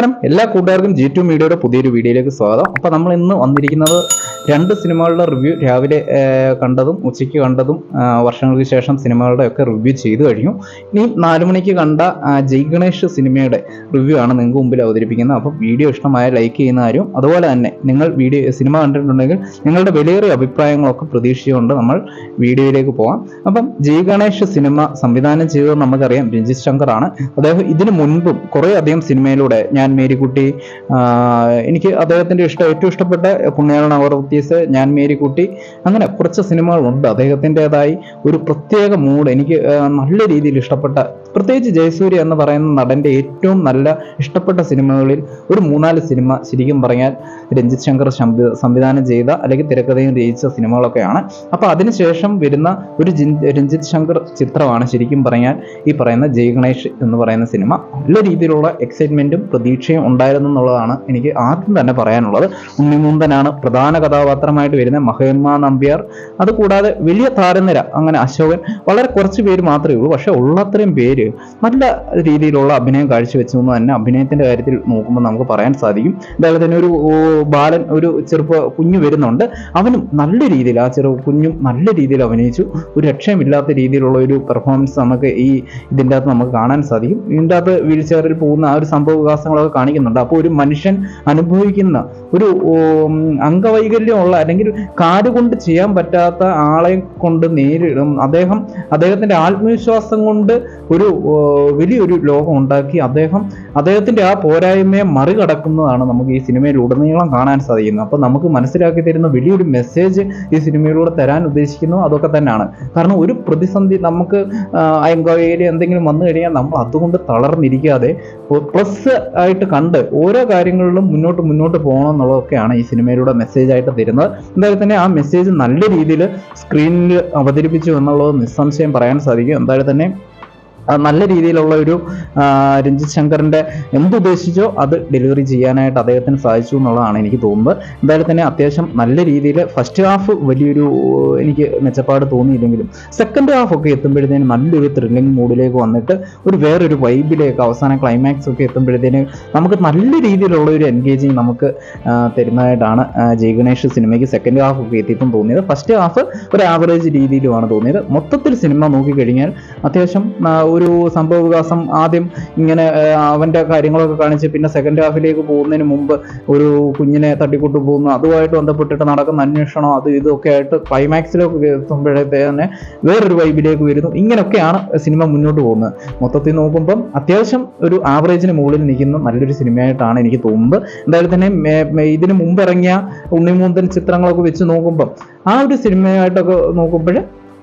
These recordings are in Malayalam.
നമസ്കാരം. എല്ലാ കൂട്ടുകാർക്കും ജി ടു മീഡിയയുടെ പുതിയൊരു വീഡിയോയിലേക്ക് സ്വാഗതം. അപ്പോൾ നമ്മൾ ഇന്ന് വന്നിരിക്കുന്നത് രണ്ട് സിനിമകളുടെ റിവ്യൂ രാവിലെ കണ്ടതും ഉച്ചയ്ക്ക് കണ്ടതും വർഷങ്ങൾക്ക് ശേഷം സിനിമകളുടെ ഒക്കെ റിവ്യൂ ചെയ്തു കഴിഞ്ഞു. ഇനി നാലു മണിക്ക് കണ്ട ജയ് ഗണേഷ് സിനിമയുടെ റിവ്യൂ ആണ് നിങ്ങൾക്ക് മുമ്പിൽ അവതരിപ്പിക്കുന്നത്. അപ്പോൾ വീഡിയോ ഇഷ്ടമായ ലൈക്ക് ചെയ്യുന്ന കാര്യം അതുപോലെ തന്നെ നിങ്ങൾ വീഡിയോ സിനിമ കണ്ടിട്ടുണ്ടെങ്കിൽ നിങ്ങളുടെ വിലയേറിയ അഭിപ്രായങ്ങളൊക്കെ പ്രതീക്ഷിച്ചുകൊണ്ട് നമ്മൾ വീഡിയോയിലേക്ക് പോകാം അപ്പം ജയ് ഗണേഷ് സിനിമ സംവിധാനം ചെയ്തത് നമുക്കറിയാം രഞ്ജിത് ശങ്കർ ആണ് അദ്ദേഹം ഇതിനു മുൻപും കുറേ അധികം സിനിമയിലൂടെ ഞാൻ മേരിക്കുട്ടി എനിക്ക് അദ്ദേഹത്തിന്റെ ഇഷ്ടം ഏറ്റവും ഇഷ്ടപ്പെട്ട പുണ്യാളൻ അവർത്തീസ് ഞാൻ മേരിക്കുട്ടി അങ്ങനെ കുറച്ച് സിനിമകളുണ്ട്. അദ്ദേഹത്തിന്റെതായി ഒരു പ്രത്യേക മൂഡ് എനിക്ക് നല്ല രീതിയിൽ ഇഷ്ടപ്പെട്ട പ്രത്യേകിച്ച് ജയസൂര്യ എന്ന് പറയുന്ന നടന്റെ ഏറ്റവും നല്ല ഇഷ്ടപ്പെട്ട സിനിമകളിൽ ഒരു മൂന്നാൽ സിനിമ ശരിക്കും പറഞ്ഞാൽ രഞ്ജിത് ശങ്കർ സംവിധാനം ചെയ്ത അല്ലെങ്കിൽ തിരക്കഥയും രചിച്ച സിനിമകളൊക്കെയാണ്. അപ്പോൾ അതിനുശേഷം വരുന്ന ഒരു രഞ്ജിത് ശങ്കർ ചിത്രമാണ് ശരിക്കും പറഞ്ഞാൽ ഈ പറയുന്ന ജയ് ഗണേഷ് എന്ന് പറയുന്ന സിനിമ. നല്ല രീതിയിലുള്ള എക്സൈറ്റ്മെന്റും പ്രതീക്ഷയും ഉണ്ടായിരുന്നു എന്നുള്ളതാണ് എനിക്ക് ആദ്യം തന്നെ പറയാനുള്ളത്. ഉണ്ണിമുന്തനാണ് പ്രധാന കഥാപാത്രമായിട്ട് വരുന്ന മഹേന്മ നമ്പ്യാർ. അതുകൂടാതെ വലിയ താരനിര അങ്ങനെ അശോകൻ. വളരെ കുറച്ച് പേര് മാത്രമേ ഉള്ളൂ. പക്ഷെ ഉള്ളത്രയും പേര് നല്ല രീതിയിലുള്ള അഭിനയം കാഴ്ചവെച്ചു എന്ന് തന്നെ അഭിനയത്തിന്റെ കാര്യത്തിൽ നോക്കുമ്പോൾ നമുക്ക് പറയാൻ സാധിക്കും. അതേപോലെ തന്നെ ഒരു ബാലൻ ഒരു ചെറുപ്പ കുഞ്ഞു വരുന്നുണ്ട്. അവനും നല്ല രീതിയിൽ ആ ചെറു കുഞ്ഞും നല്ല രീതിയിൽ അഭിനയിച്ചു. ഒരു രക്ഷയുമില്ലാത്ത രീതിയിലുള്ള ഒരു പെർഫോമൻസ് നമുക്ക് ഈ ഇതിന്റെ അകത്ത് നമുക്ക് കാണാൻ സാധിക്കും. ഇതിന്റെ അകത്ത് വീൽ പോകുന്ന ആ ഒരു സംഭവ വികാസങ്ങളൊക്കെ കാണിക്കുന്നുണ്ട്. അപ്പോൾ ഒരു മനുഷ്യൻ അനുഭവിക്കുന്ന ഒരു അംഗവൈകല്യമുള്ള അല്ലെങ്കിൽ കാലുകൊണ്ട് ചെയ്യാൻ പറ്റാത്ത ആളെ കൊണ്ട് നേരിടും. അദ്ദേഹം അദ്ദേഹത്തിന്റെ ആത്മവിശ്വാസം കൊണ്ട് ഒരു വലിയൊരു ലോകം ഉണ്ടാക്കി അദ്ദേഹം അദ്ദേഹത്തിന്റെ ആ പോരായ്മയെ മറികടക്കുന്നതാണ് നമുക്ക് ഈ സിനിമയിൽ ഉടനീളം കാണാൻ സാധിക്കുന്നത്. അപ്പോൾ നമുക്ക് മനസ്സിലാക്കി തരുന്ന വലിയൊരു മെസ്സേജ് ഈ സിനിമയിലൂടെ തരാൻ ഉദ്ദേശിക്കുന്നു അതൊക്കെ തന്നെയാണ്. കാരണം ഒരു പ്രതിസന്ധി നമുക്ക് അയങ്കവയിൽ എന്തെങ്കിലും വന്നു കഴിഞ്ഞാൽ നമ്മൾ അതുകൊണ്ട് തളർന്നിരിക്കാതെ പ്ലസ് ആയിട്ട് കണ്ട് ഓരോ കാര്യങ്ങളിലും മുന്നോട്ട് മുന്നോട്ട് പോകണം എന്നുള്ളതൊക്കെയാണ് ഈ സിനിമയിലൂടെ മെസ്സേജ് ആയിട്ട് തരുന്നത്. എന്തായാലും തന്നെ ആ മെസ്സേജ് നല്ല രീതിയിൽ സ്ക്രീനിൽ അവതരിപ്പിച്ചു എന്നുള്ളത് നിസ്സംശയം പറയാൻ സാധിക്കും. എന്തായാലും തന്നെ നല്ല രീതിയിലുള്ള ഒരു രഞ്ജിത് ശങ്കറിന്റെ എന്തുദ്ദേശിച്ചോ അത് ഡെലിവറി ചെയ്യാനായിട്ട് അദ്ദേഹത്തിന് സാധിച്ചു എന്നുള്ളതാണ് എനിക്ക് തോന്നുന്നത്. എന്തായാലും തന്നെ അത്യാവശ്യം നല്ല രീതിയിൽ ഫസ്റ്റ് ഹാഫ് വലിയൊരു എനിക്ക് മെച്ചപ്പാട് തോന്നിയില്ലെങ്കിലും സെക്കൻഡ് ഹാഫ് ഒക്കെ എത്തുമ്പോഴത്തേന് നല്ലൊരു ത്രില്ലിംഗ് മൂഡിലേക്ക് വന്നിട്ട് ഒരു വേറൊരു വൈബിലേക്ക് അവസാന ക്ലൈമാക്സ് ഒക്കെ എത്തുമ്പോഴത്തേന് നമുക്ക് നല്ല രീതിയിലുള്ള ഒരു എൻഗേജിങ് നമുക്ക് തരുന്നതായിട്ടാണ് ജയ് ഗണേഷ് സിനിമയ്ക്ക് സെക്കൻഡ് ഹാഫ് ഒക്കെ എത്തിയപ്പം തോന്നിയത്. ഫസ്റ്റ് ഹാഫ് ഒരു ആവറേജ് രീതിയിലുമാണ് തോന്നിയത്. മൊത്തത്തിൽ സിനിമ നോക്കിക്കഴിഞ്ഞാൽ അത്യാവശ്യം ഒരു സംഭവ വികാസം ആദ്യം ഇങ്ങനെ അവന്റെ കാര്യങ്ങളൊക്കെ കാണിച്ച് പിന്നെ സെക്കൻഡ് ഹാഫിലേക്ക് പോകുന്നതിന് മുമ്പ് ഒരു കുഞ്ഞിനെ തട്ടിക്കൂട്ടു പോകുന്നു. അതുമായിട്ട് ബന്ധപ്പെട്ടിട്ട് നടക്കുന്ന അന്വേഷണം അത് ഇതൊക്കെ ആയിട്ട് ക്ലൈമാക്സിലേക്ക് എത്തുമ്പോഴത്തേന് വേറൊരു വൈബിലേക്ക് വരുന്നു. ഇങ്ങനെയൊക്കെയാണ് സിനിമ മുന്നോട്ട് പോകുന്നത്. മൊത്തത്തിൽ നോക്കുമ്പം അത്യാവശ്യം ഒരു ആവറേജിന് മുകളിൽ നിൽക്കുന്ന നല്ലൊരു സിനിമയായിട്ടാണ് എനിക്ക് തോന്നുന്നത്. എന്തായാലും തന്നെ ഇതിന് മുമ്പ് ഇറങ്ങിയ ഉണ്ണിമൂന്തൻ ചിത്രങ്ങളൊക്കെ വെച്ച് നോക്കുമ്പം ആ ഒരു സിനിമയായിട്ടൊക്കെ നോക്കുമ്പോൾ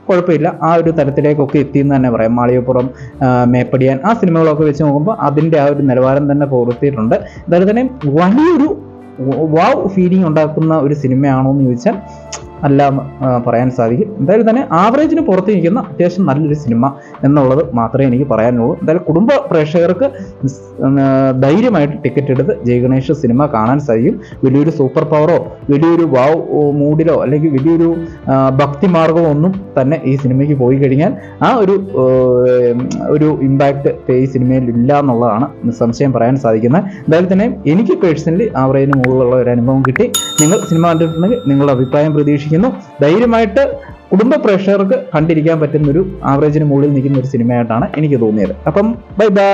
കുഴപ്പമില്ല. ആ ഒരു തരത്തിലേക്കൊക്കെ എത്തിയെന്ന് തന്നെ പറയാം. മാളികപ്പുറം മേപ്പടിയാൻ ആ സിനിമകളൊക്കെ വെച്ച് നോക്കുമ്പോൾ അതിന്റെ ആ ഒരു നിലവാരം തന്നെ പുലർത്തിയിട്ടുണ്ട്. അതുപോലെ തന്നെ വലിയൊരു വാവ് ഫീലിംഗ് ഉണ്ടാക്കുന്ന ഒരു സിനിമയാണോ എന്ന് ചോദിച്ചാൽ അല്ല എന്ന് പറയാൻ സാധിക്കും. എന്തായാലും തന്നെ ആവറേജിന് പുറത്ത് നിൽക്കുന്ന അത്യാവശ്യം നല്ലൊരു സിനിമ എന്നുള്ളത് മാത്രമേ എനിക്ക് പറയാനുള്ളൂ. എന്തായാലും കുടുംബ പ്രേക്ഷകർക്ക് ധൈര്യമായിട്ട് ടിക്കറ്റ് എടുത്ത് ജയഗണേഷ് സിനിമ കാണാൻ സാധിക്കും. വലിയൊരു സൂപ്പർ പവറോ വലിയൊരു വാവ് മൂഡിലോ അല്ലെങ്കിൽ വലിയൊരു ആ, ഭക്തി മാർഗമോ ഒന്നും തന്നെ ഈ സിനിമയ്ക്ക് പോയി കഴിഞ്ഞാൽ ആ ഒരു ഒരു ഇമ്പാക്റ്റ് ഈ സിനിമയിൽ ഇല്ല എന്നുള്ളതാണ് സംശയം പറയാൻ സാധിക്കുന്നത്. എന്തായാലും തന്നെ എനിക്ക് പേഴ്സണലി ആവറേജിന് മുകളിലുള്ള ഒരു അനുഭവം കിട്ടി. നിങ്ങൾ സിനിമ കണ്ടിട്ടുണ്ടെങ്കിൽ നിങ്ങളുടെ അഭിപ്രായം പ്രതീക്ഷിക്കുന്നു. ധൈര്യമായിട്ട് കുടുംബ പ്രേക്ഷകർക്ക് കണ്ടിരിക്കാൻ പറ്റുന്ന ഒരു ആവറേജിന് മുകളിൽ നിൽക്കുന്ന ഒരു സിനിമയായിട്ടാണ് എനിക്ക് തോന്നിയത്. അപ്പം ബൈ ബൈ